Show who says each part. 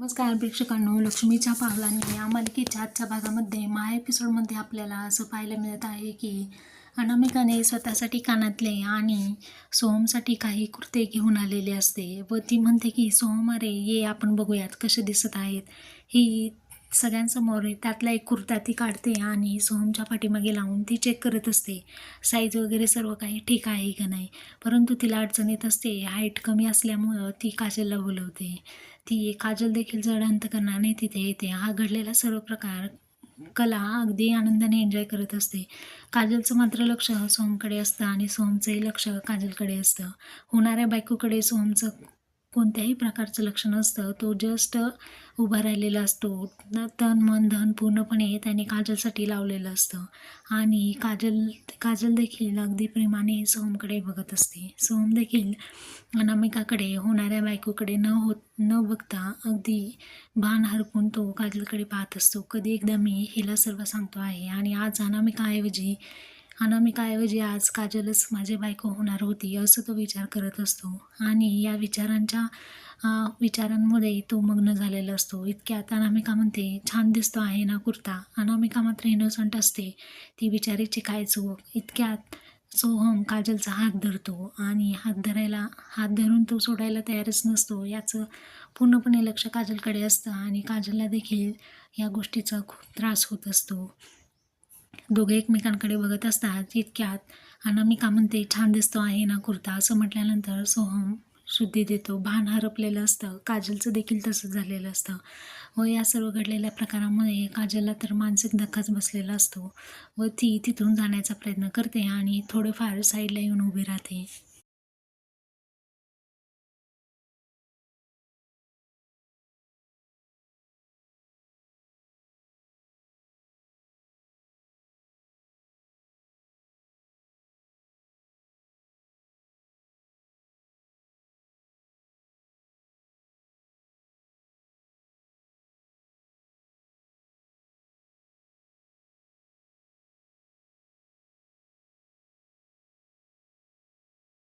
Speaker 1: नमस्कार प्रेक्षकांनो लक्ष्मीच्या पावलांनी या मालिकेच्या आजच्या भागामध्ये महा एपिसोडमध्ये आपल्याला असं पाहायला मिळत आहे की अनामिकाने स्वतःसाठी कानातले आणि सोहमसाठी काही कुर्ते घेऊन आलेले असते व ती म्हणते की सोहम अरे ये आपण बघूयात कसे दिसत आहेत. ही सगळ्यांसमोर त्यातला एक कुर्ता ती काढते आणि सोहमच्या पाठीमागे लावून ती चेक करत असते. साईज वगैरे सर्व काही ठीक आहे का नाही? परंतु तिला अडचण येत असते. हाईट कमी असल्यामुळं ती काजलला बोलवते. ती काजल देखील जड अंतकरणाने तिथे येते. हा घडलेला सर्व प्रकार कला अगदी आनंदाने एन्जॉय करत असते. काजलचं मात्र लक्ष सोहमकडे असतं आणि सोहमचंही लक्ष काजलकडे असतं. होणाऱ्या बायकोकडे सोहमचं कोणत्याही प्रकारचं लक्ष नसतं. तो जस्ट उभा राहिलेला असतो. तन मन धन पूर्णपणे त्याने काजलसाठी लावलेलं असतं. आणि काजल काजल देखील अगदी प्रेमाने सोहमकडे बघत असते. सोहम देखील अनामिकाकडे होणाऱ्या बायकोकडे न होत न बघता अगदी भान हरपून तो काजलकडे पाहत असतो. कधी एकदा मी हिला सर्व सांगतो आहे. आणि आज अनामिकाऐवजी अनामिकाऐवजी आज काजलच माझी बायको होणार होती असं तो विचार करत असतो. आणि या विचारांच्या विचारांमध्ये तो मग्न झालेला असतो. इतक्यात अनामिका म्हणते छान दिसतो आहे ना कुर्ता? अनामिका मात्र इनोसंट असते. ती विचारीची काय चूक. इतक्यात सोहम काजलचा हात धरतो आणि हात धरायला हात धरून तो सोडायला तयारच नसतो. याचं पूर्णपणे लक्ष काजलकडे असतं आणि काजलला देखील या गोष्टीचा खूप त्रास होत असतो. दोघे एकमेकांकडे बघत असतात इतक्यात अनामिका म्हणते छान दिसतो आहे ना कुर्ता? असं म्हटल्यानंतर सोहम शुद्धी देतो. भान हरपलेलं असतं. काजलचं देखील तसंच झालेलं असतं. व या सर्व घडलेल्या प्रकारामुळे काजलला तर मानसिक धक्काच बसलेला असतो. व ती तिथून जाण्याचा प्रयत्न करते आणि थोडंफार साईडला येऊन उभी राहते.